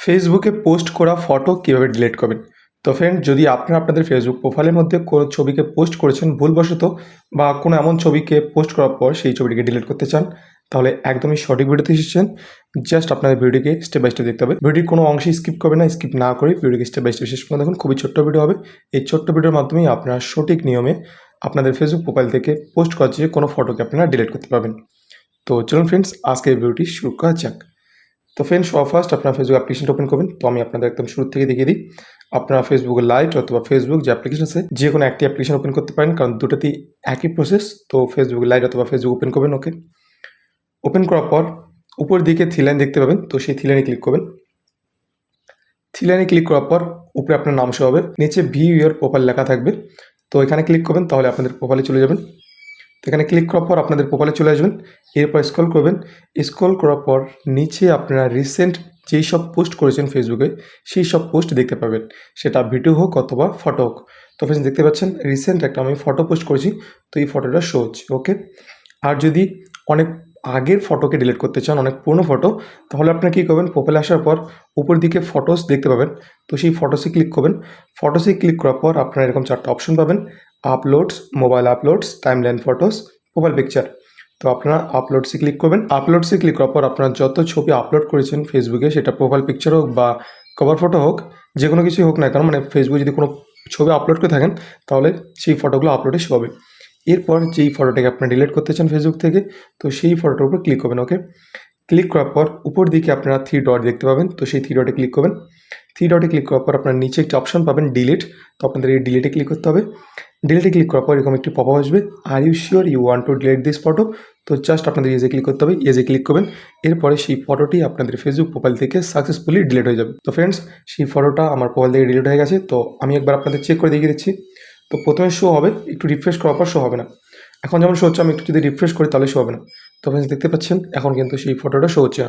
ফেসবুকে পোস্ট করা ফটো কীভাবে ডিলিট করবেন? তো ফ্রেন্ড যদি আপনারা আপনাদের ফেসবুক প্রোফাইলের মধ্যে কোনো ছবিকে পোস্ট করেছেন ভুলবশত বা কোনো এমন ছবিকে পোস্ট করার পর সেই ছবিটিকে ডিলিট করতে চান, তাহলে একদমই সঠিক ভিডিওতে এসেছেন। জাস্ট আপনাদের ভিডিওকে স্টেপ বাই স্টেপ দেখতে হবে। ভিডিওর কোনো অংশে স্কিপ করবে না স্কিপ না করে ভিডিওকে স্টেপ বাই স্টেপ শেষ পর্যন্ত দেখুন। খুবই ছোট্ট ভিডিও হবে। এই ছোট্ট ভিডিওর মাধ্যমেই আপনারা সঠিক নিয়মে আপনাদের ফেসবুক প্রোফাইল থেকে পোস্ট করার যে কোনো ফটোকে আপনারা ডিলিট করতে পারবেন। তো চলুন ফ্রেন্ডস আজকে এই ভিডিওটি শুরু করা যাক। তো ফ্রেন্ড সব ফার্স্ট আপনার ফেসবুক অ্যাপ্লিকেশনটা ওপেন করবেন। তো আমি আপনাদের একদম শুরু থেকে দেখিয়ে দিই। আপনার ফেসবুক লাইট অথবা ফেসবুক যে অ্যাপ্লিকেশন আছে, যে কোনো একটি অ্যাপ্লিকেশন ওপেন করতে পারেন, কারণ দুটোতেই একই প্রসেস তো ফেসবুক লাইট অথবা ফেসবুক ওপেন করবেন ওকে ওপেন করার পর উপর দিকে থ্রি লাইন দেখতে পাবেন। তো সেই থ্রি লাইনে ক্লিক করবেন। থ্রি লাইনে ক্লিক করার পর উপরে আপনার নাম শো হবে। নিচে ভিউ ইয়ার প্রোফাইল লেখা থাকবে। তো এখানে ক্লিক করবেন, তাহলে আপনাদের প্রোফাইলে চলে যাবেন। তো এখানে ক্লিক করার পর আপনাদের প্রোফাইলে চলে আসবেন। এরপর স্ক্রল করবেন। স্ক্রল করার পর নিচে আপনারা রিসেন্ট যেই সব পোস্ট করেছেন ফেসবুকে সেই সব পোস্ট দেখতে পাবেন। সেটা ভিডিও হোক অথবা ফটো হোক। তো ফ্রেন্ডস দেখতে পাচ্ছেন রিসেন্ট একটা আমি ফটো পোস্ট করেছি। তো এই ফটোটা শো হচ্ছে ওকে আর যদি অনেক আগের ফটোকে ডিলিট করতে চান, অনেক পুরনো ফটো তাহলে আপনারা কী করবেন? প্রোফাইলে আসার পর উপর দিকে ফটোস দেখতে পাবেন। তো সেই ফটোসে ক্লিক করবেন। ফটোসে ক্লিক করার পর আপনারা এরকম চারটা অপশন পাবেন। Uploads mobile uploads timeline photos profile picture তো আপনারা আপলোডসে ক্লিক করবেন। আপলোডসে ক্লিক করার পর আপনারা যত ছবি আপলোড করেছেন ফেসবুকে সেটা প্রোফাইল পিকচার হোক বা কভার ফটো হোক, যে কোনো কিছুই হোক না কেন মানে ফেসবুকে যদি কোনো ছবি আপলোড করে থাকেন, তাহলে সেই ফটোগুলো আপলোডে শো হবে। এরপর যেই ফটোটাকে আপনারা ডিলিট করতে চান ফেসবুক থেকে, তো সেই ফটোটার উপর ক্লিক করবেন ওকে ক্লিক করার পর উপর দিকে আপনারা থ্রি ডট দেখতে পাবেন, তো সেই থ্রি ডটে ক্লিক করবেন। থ্রি ডটে ক্লিক করার পর আপনার নিচে একটি অপশন পাবেন ডিলিট তো আপনাদের এই ডিলিটে ক্লিক করতে হবে। ডিলিটে ক্লিক করার পর এরকম একটি পপ আসবে। Are you sure you want to delete this photo তো জাস্ট আপনাদের ইয়েজে ক্লিক করতে হবে ইয়েজে ক্লিক করবেন। এরপরে সেই ফটোটি আপনাদের ফেসবুক প্রোফাইল থেকে সাকসেসফুলি ডিলিট হয়ে যাবে। তো ফ্রেন্ডস সেই ফটোটা আমার প্রোফাইল থেকে ডিলিট হয়ে গেছে। তো আমি একবার আপনাদের চেক করে দেখিয়ে দিচ্ছি। তো প্রথমে শো হবে, একটু রিফ্রেশ করার পর শো হবে না। এখন যেমন শো হচ্ছে, আমি একটু যদি রিফ্রেশ করি তাহলে শো হবে না। তো ফ্রেন্ডস দেখতে পাচ্ছেন, এখন কিন্তু সেই ফটোটা শো হচ্ছে না।